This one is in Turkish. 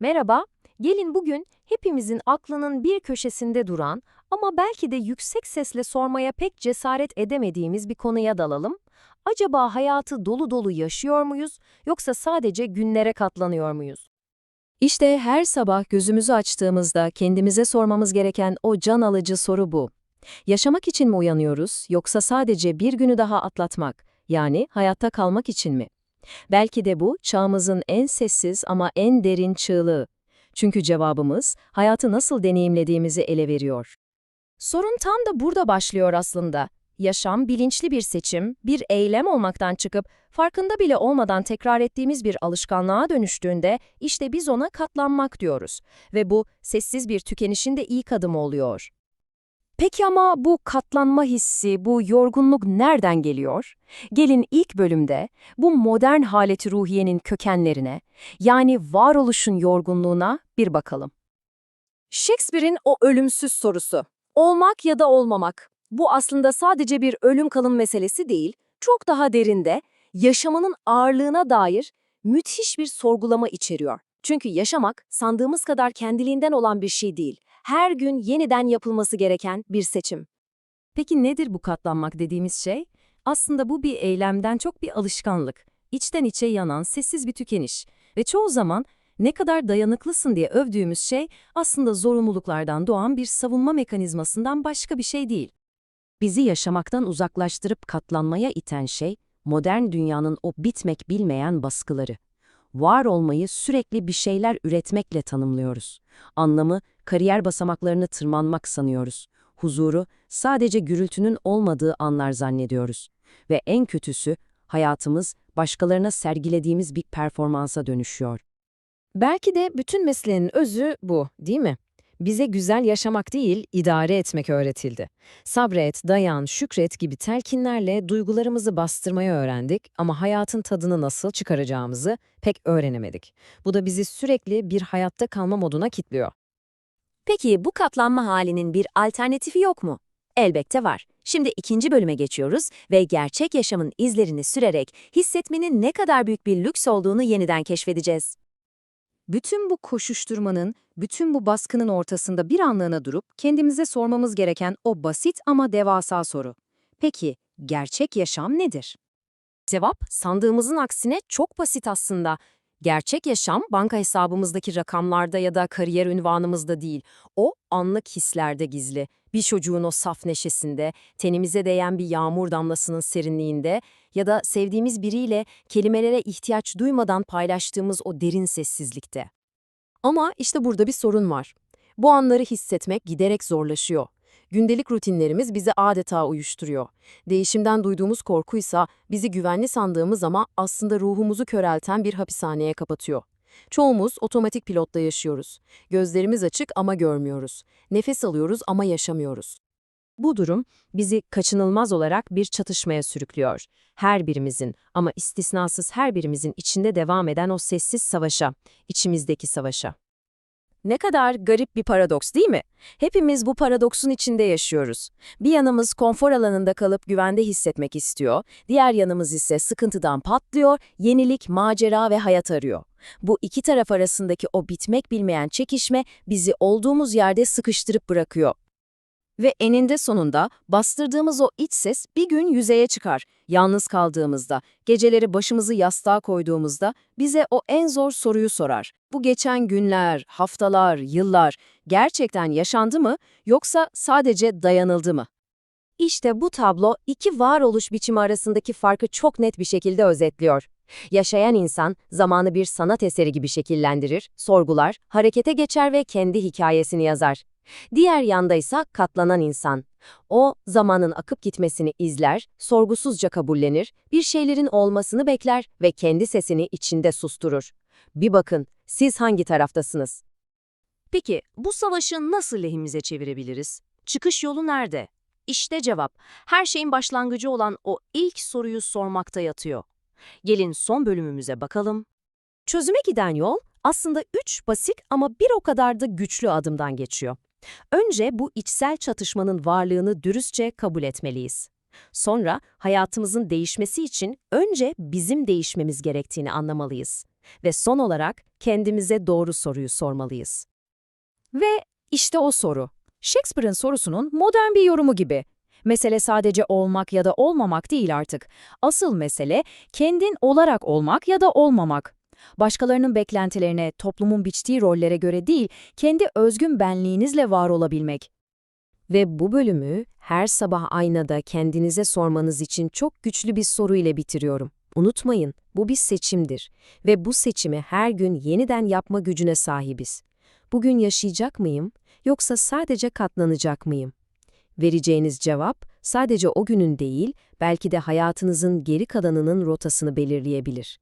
Merhaba, gelin bugün hepimizin aklının bir köşesinde duran ama belki de yüksek sesle sormaya pek cesaret edemediğimiz bir konuya dalalım. Acaba hayatı dolu dolu yaşıyor muyuz yoksa sadece günlere katlanıyor muyuz? İşte her sabah gözümüzü açtığımızda kendimize sormamız gereken o can alıcı soru bu. Yaşamak için mi uyanıyoruz yoksa sadece bir günü daha atlatmak, yani hayatta kalmak için mi? Belki de bu çağımızın en sessiz ama en derin çığlığı. Çünkü cevabımız hayatı nasıl deneyimlediğimizi ele veriyor. Sorun tam da burada başlıyor aslında. Yaşam bilinçli bir seçim, bir eylem olmaktan çıkıp farkında bile olmadan tekrar ettiğimiz bir alışkanlığa dönüştüğünde işte biz ona katlanmak diyoruz. Ve bu sessiz bir tükenişin de ilk adımı oluyor. Peki ama bu katlanma hissi, bu yorgunluk nereden geliyor? Gelin ilk bölümde bu modern haleti ruhiyenin kökenlerine, yani varoluşun yorgunluğuna bir bakalım. Shakespeare'in o ölümsüz sorusu. Olmak ya da olmamak. Bu aslında sadece bir ölüm kalım meselesi değil, çok daha derinde, yaşamanın ağırlığına dair müthiş bir sorgulama içeriyor. Çünkü yaşamak sandığımız kadar kendiliğinden olan bir şey değil. Her gün yeniden yapılması gereken bir seçim. Peki nedir bu katlanmak dediğimiz şey? Aslında bu bir eylemden çok bir alışkanlık. İçten içe yanan sessiz bir tükeniş. Ve çoğu zaman ne kadar dayanıklısın diye övdüğümüz şey aslında zorunluluklardan doğan bir savunma mekanizmasından başka bir şey değil. Bizi yaşamaktan uzaklaştırıp katlanmaya iten şey, modern dünyanın o bitmek bilmeyen baskıları. Var olmayı sürekli bir şeyler üretmekle tanımlıyoruz. Anlamı, kariyer basamaklarını tırmanmak sanıyoruz. Huzuru, sadece gürültünün olmadığı anlar zannediyoruz. Ve en kötüsü, hayatımız başkalarına sergilediğimiz bir performansa dönüşüyor. Belki de bütün mesleğin özü bu, değil mi? Bize güzel yaşamak değil, idare etmek öğretildi. Sabret, dayan, şükret gibi telkinlerle duygularımızı bastırmayı öğrendik ama hayatın tadını nasıl çıkaracağımızı pek öğrenemedik. Bu da bizi sürekli bir hayatta kalma moduna kilitliyor. Peki bu katlanma halinin bir alternatifi yok mu? Elbette var. Şimdi ikinci bölüme geçiyoruz ve gerçek yaşamın izlerini sürerek hissetmenin ne kadar büyük bir lüks olduğunu yeniden keşfedeceğiz. Bütün bu koşuşturmanın, bütün bu baskının ortasında bir anlığına durup kendimize sormamız gereken o basit ama devasa soru. Peki, gerçek yaşam nedir? Cevap, sandığımızın aksine çok basit aslında. Gerçek yaşam, banka hesabımızdaki rakamlarda ya da kariyer ünvanımızda değil. O, anlık hislerde gizli. Bir çocuğun o saf neşesinde, tenimize değen bir yağmur damlasının serinliğinde ya da sevdiğimiz biriyle kelimelere ihtiyaç duymadan paylaştığımız o derin sessizlikte. Ama işte burada bir sorun var. Bu anları hissetmek giderek zorlaşıyor. Gündelik rutinlerimiz bizi adeta uyuşturuyor. Değişimden duyduğumuz korkuysa bizi güvenli sandığımız ama aslında ruhumuzu körelten bir hapishaneye kapatıyor. Çoğumuz otomatik pilotta yaşıyoruz. Gözlerimiz açık ama görmüyoruz. Nefes alıyoruz ama yaşamıyoruz. Bu durum bizi kaçınılmaz olarak bir çatışmaya sürüklüyor. Her birimizin ama istisnasız her birimizin içinde devam eden o sessiz savaşa, içimizdeki savaşa. Ne kadar garip bir paradoks değil mi? Hepimiz bu paradoksun içinde yaşıyoruz. Bir yanımız konfor alanında kalıp güvende hissetmek istiyor, diğer yanımız ise sıkıntıdan patlıyor, yenilik, macera ve hayat arıyor. Bu iki taraf arasındaki o bitmek bilmeyen çekişme bizi olduğumuz yerde sıkıştırıp bırakıyor. Ve eninde sonunda bastırdığımız o iç ses bir gün yüzeye çıkar. Yalnız kaldığımızda, geceleri başımızı yastığa koyduğumuzda bize o en zor soruyu sorar. Bu geçen günler, haftalar, yıllar gerçekten yaşandı mı yoksa sadece dayanıldı mı? İşte bu tablo iki varoluş biçimi arasındaki farkı çok net bir şekilde özetliyor. Yaşayan insan zamanı bir sanat eseri gibi şekillendirir, sorgular, harekete geçer ve kendi hikayesini yazar. Diğer yanda ise katlanan insan. O, zamanın akıp gitmesini izler, sorgusuzca kabullenir, bir şeylerin olmasını bekler ve kendi sesini içinde susturur. Bir bakın, siz hangi taraftasınız? Peki, bu savaşı nasıl lehimize çevirebiliriz? Çıkış yolu nerede? İşte cevap, her şeyin başlangıcı olan o ilk soruyu sormakta yatıyor. Gelin son bölümümüze bakalım. Çözüme giden yol aslında üç basit ama bir o kadar da güçlü adımdan geçiyor. Önce bu içsel çatışmanın varlığını dürüstçe kabul etmeliyiz. Sonra hayatımızın değişmesi için önce bizim değişmemiz gerektiğini anlamalıyız. Ve son olarak kendimize doğru soruyu sormalıyız. Ve işte o soru. Shakespeare'in sorusunun modern bir yorumu gibi. Mesele sadece olmak ya da olmamak değil artık. Asıl mesele kendin olarak olmak ya da olmamak. Başkalarının beklentilerine, toplumun biçtiği rollere göre değil, kendi özgün benliğinizle var olabilmek. Ve bu bölümü her sabah aynada kendinize sormanız için çok güçlü bir soru ile bitiriyorum. Unutmayın, bu bir seçimdir ve bu seçimi her gün yeniden yapma gücüne sahibiz. Bugün yaşayacak mıyım yoksa sadece katlanacak mıyım? Vereceğiniz cevap sadece o günün değil, belki de hayatınızın geri kalanının rotasını belirleyebilir.